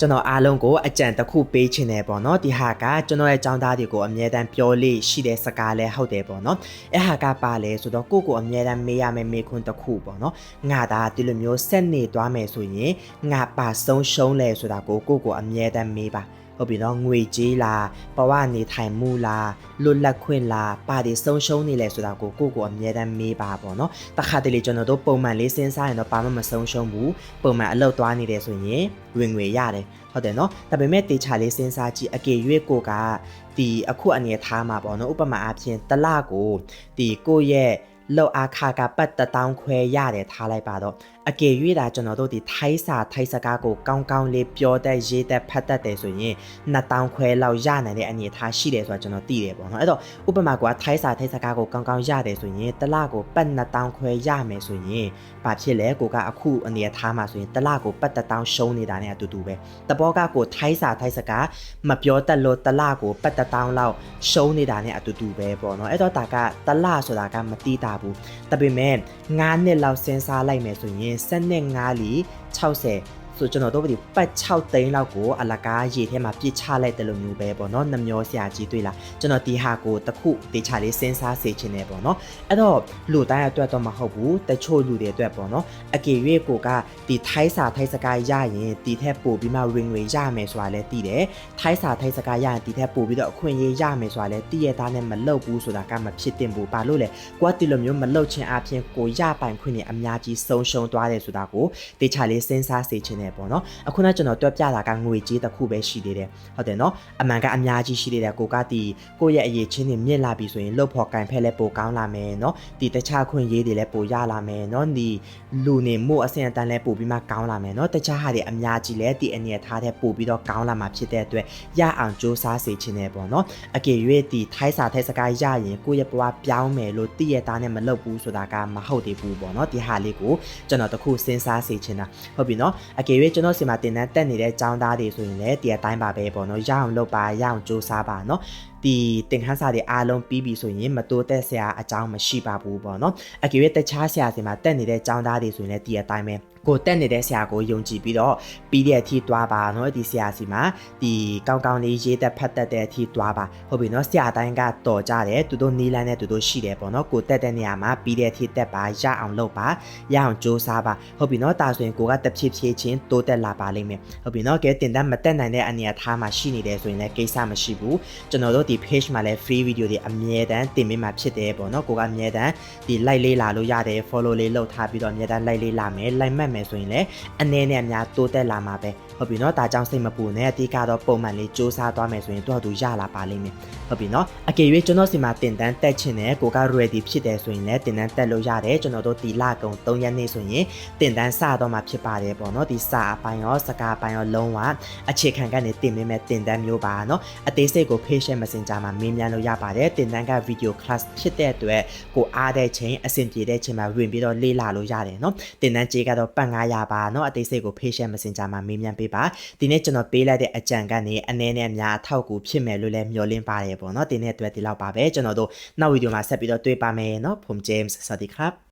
ကျွန်တော်အားလုံးကိုအကြံတစ်ခုပေးချင်တယ်ပေါ့နော်ဒီဟာကကျွန်တော်ရဲ့ចောင်းသားတွေကိုအမြဲတမ်းပြောလေးရှိတဲ့စကားလဲဟုတ်တယ်ပေါ့နော်အဲ့ဟာကပါလဲဆိုတော့ကိုယ့်ကိုအမြဲတမ်းမေးရမယ့်မေးခွန်းတစ်ခုပေါ့နော်ငါဒါဒီလိုမျိုးဆက်နေသွားမယ်ဆိုရင်ငါပါဆုံးရှုံးလဲဆိုတာကိုကိုယ့်ကိုအမြဲတမ်းမေးပါ ဟုတ်ပြီနော်ငွေကြေးလားဘဝနေထိုင်မှုလားလွတ်လပ်ခွင့်လားပါတီဆုံးရှုံးနေလဲဆိုတာကိုကိုယ့်ကိုအမြဲတမ်းမေးပါပေါ့နော်တခါတလေကျွန်တော်တို့ပုံမှန်လေးစဉ်းစားရင်တော့ဘာမှမဆုံးရှုံးဘူးပုံမှန်အလုပ်သွားနေတယ်ဆိုရင်ဝင်ငွေရတယ်ဟုတ်တယ်နော်ဒါပေမဲ့တေချာလေးစဉ်းစားကြည့်အကေရွေးကိုကဒီအခုအနေထားမှာပေါ့နော်ဥပမာအားဖြင့်တစ်လကိုဒီကိုယ့်ရဲ့ လောက်အားခါကပတ်တတောင်းခွဲရတယ်ထားလိုက်ပါတော့အကေရွေးတာကျွန်တော်တို့ဒီထိုင်းစာထိုင်းစကားကိုကောင်းကောင်းလေးပြောတတ်ရေးတတ်ဖတ်တတ်တယ်ဆိုရင်2000ခွဲလောက်ရနိုင်တဲ့အနေထားရှိတယ်ဆိုတာကျွန်တော်သိတယ်ပေါ့နော်အဲ့တော့ဥပမာကထိုင်းစာထိုင်းစကားကိုကောင်းကောင်းရတယ်ဆိုရင်တစ်လကိုပတ်2000ခွဲရမယ်ဆိုရင်ဘာဖြစ်လဲကိုကအခုအနေထားမှာဆိုရင်တစ်လကိုပတ်1000ရှုံးနေတာနဲ့အတူတူပဲတဘောကကိုထိုင်းစာထိုင်းစကားမပြောတတ်လို့တလကိုပတ်တတောင်းလောက်ရှုံးနေတာနဲ့အတူတူပဲပေါ့နော်အဲ့တော့ဒါကတလဆိုတာကမတိတာဘူးဒါပေမဲ့9နှစ်လောက်စဉ်းစားလိုက်မယ်ဆိုရင်7နှစ်9လီ60 ဆိုကျွန်တော်တို့ဒီပတ်6သိန်းလောက်ကိုအလကားရေထဲမှာပြစ်ချလိုက်တယ်လို့မျိုးပဲပေါ့နော်နှမျောဆရာကြီးတွေ့လားကျွန်တော်ဒီဟာကိုတခုတေချာလေးစဉ်းစားစေချင်တယ်ပေါ့နော်အဲ့တော့လူတိုင်းအတွက်တော့မဟုတ်ဘူးတချို့လူတွေအတွက်ပေါ့နော်အကေရွေးကိုကဒီထိုင်းစာထိုင်းစကားရရင်ဒီထက်ပိုပြီးမှဝင်ငွေရမယ်ဆိုတာလည်းသိတယ်ထိုင်းစာထိုင်းစကားရရင်ဒီထက်ပိုပြီးတော့အခွင့်အရေးရမယ်ဆိုတာလည်းသိရသားနဲ့မလုပ်ဘူးဆိုတာကမဖြစ်တင်ဘူးဘာလို့လဲကိုကဒီလိုမျိုးမလုပ်ချင်အပြင်ကိုရပိုင်ခွင့်တွေအများကြီးဆုံးရှုံးသွားတယ်ဆိုတာကိုတေချာလေးစဉ်းစားစေချင်တယ်ပေါ့နော်အခုနကကျွန်တော်တွက်ပြတာကငွေကြေးတစ်ခုပဲရှိသေးတယ်ဟုတ်တယ်နော်အမှန်ကအများကြီးရှိသေးတယ်ကိုကဒီကိုယ့်ရဲ့အရေးချင်းတွေမြင့်လာပြီဆိုရင်လှုပ်ဖို့ကင်ဖက်လည်းပိုကောင်းလာမယ်နော်ဒီတခြားခွင့်ရေးတွေလည်းပိုရလာမယ်နော်ဒီလူနေမှုအဆင့်အတန်းလည်းပိုပြီးမှကောင်းလာမယ်နော်တခြားဟာတွေအများကြီးလည်းဒီအနေအထားတဲ့ပိုပြီးတော့ကောင်းလာမှာဖြစ်တဲ့အတွက်ရအောင်စူးစမ်းစေချင်တယ်ပေါ့နော်အကေရွေးဒီထိုင်းစာထိုင်းစကားရရင်ကိုယ့်ရဲ့ဘဝပြောင်းမယ်လို့တည့်ရသားနဲ့မလုပ်ဘူးဆိုတာကမဟုတ်သေးဘူးပေါ့နော်ဒီဟာလေးကိုကျွန်တော်တခုစဉ်းစားစေချင်တာဟုတ်ပြီနော်အကေရွေးကျွန်တော်စီမှာတင်တန်းတက်နေတဲ့ចောင်းသားတွေဆိုရင်လည်းဒီအတိုင်းပါပဲပေါ့နော်ရအောင်လုပ်ပါရအောင်စူးစမ်းပါနော် ဒီတင်ခန်းစာတွေအားလုံးပြီးပြီဆိုရင်မတိုးတက်ဆရာအကြောင်းမရှိပါဘူးပေါ့နော်အကေရွေးတခြားဆရာစီမှာတက်နေတဲ့ចောင်းသားတွေဆိုရင်လည်းဒီအတိုင်းပဲကိုတက်နေတဲ့ဆရာကိုယုံကြည်ပြီးတော့ပြီးတဲ့အထိတွားပါเนาะဒီဆရာစီမှာဒီကောင်းကောင်းလေးရေးသက်ဖတ်တတ်တဲ့အထိတွားပါဟုတ်ပြီเนาะဆရာတိုင်းကတော်ကြတယ်သူတို့နီးလန်းနဲ့သူတို့ရှိတယ်ပေါ့เนาะကိုတက်တဲ့နေရာမှာပြီးတဲ့အထိတက်ပါရအောင်လုပ်ပါရအောင်စူးစမ်းပါဟုတ်ပြီเนาะဒါဆိုရင်ကိုကတဖြည်းဖြည်းချင်းတိုးတက်လာပါလိမ့်မယ်ဟုတ်ပြီเนาะကဲတင်တန်းမတက်နိုင်တဲ့အနေအထားမှာရှိနေတယ်ဆိုရင်လည်းကိစ္စမရှိဘူးကျွန်တော်တို့ ဒီ page မှာလည်း free video တွေအမြဲတမ်းတင်ပေးမှာဖြစ်တယ်ပေါ့နော်ကိုကအမြဲတမ်းဒီ like လေးလာလို့ရတယ် follow လေးလုပ်ထားပြီးတော့အမြဲတမ်း like လေးလာမယ် like မှတ်မယ်ဆိုရင်လည်းအနေနဲ့အများတိုးတက်လာမှာပဲဟုတ်ပြီနော်ဒါကြောင့်စိတ်မပူနဲ့အတိကတော့ပုံမှန်လေးစူးစမ်းသွားမယ်ဆိုရင်သူ့ဟာသူရလာပါလိမ့်မယ်ဟုတ်ပြီနော်အကယ်၍ကျွန်တော်စီမှာတင်တန်းတက်ချင်တယ်ကိုက ready ဖြစ်တယ်ဆိုရင်လည်းတင်တန်းတက်လို့ရတယ်ကျွန်တော်တို့ဒီလကုံ3ရက်နေဆိုရင်တင်တန်းစတော့မှာဖြစ်ပါတယ်ပေါ့နော်ဒီစာအပိုင်းရောစကားပိုင်းရောလုံးဝအခြေခံကနေတင်ပေးမယ်တင်တန်းမျိုးပါနော်အသေးစိတ်ကို patient မစငmessenger မှာမေးမြန်းလို့ရပါတယ်တင်တန်းက video class ဖြစ်တဲ့အတွက်ကိုအားတဲ့ချိန်အဆင်ပြေတဲ့ချိန်မှာဝင်ပြီးတော့လေ့လာလို့ရတယ်เนาะတင်တန်းကြေးကတော့ပတ်900ပါเนาะအသေးစိတ်ကို patient messenger မှာမေးမြန်းပေးပါဒီနေ့ကျွန်တော်ပေးလိုက်တဲ့အကြံကနေအနေနဲ့အများအထောက်အကူဖြစ်မယ်လို့လည်းမျှော်လင့်ပါတယ်ပေါ့เนาะဒီနေ့အတွက်ဒီလောက်ပါပဲကျွန်တော်တို့နောက်ဗီဒီယိုမှာဆက်ပြီးတော့တွေ့ပါမယ်เนาะผม James สวัสดีครับ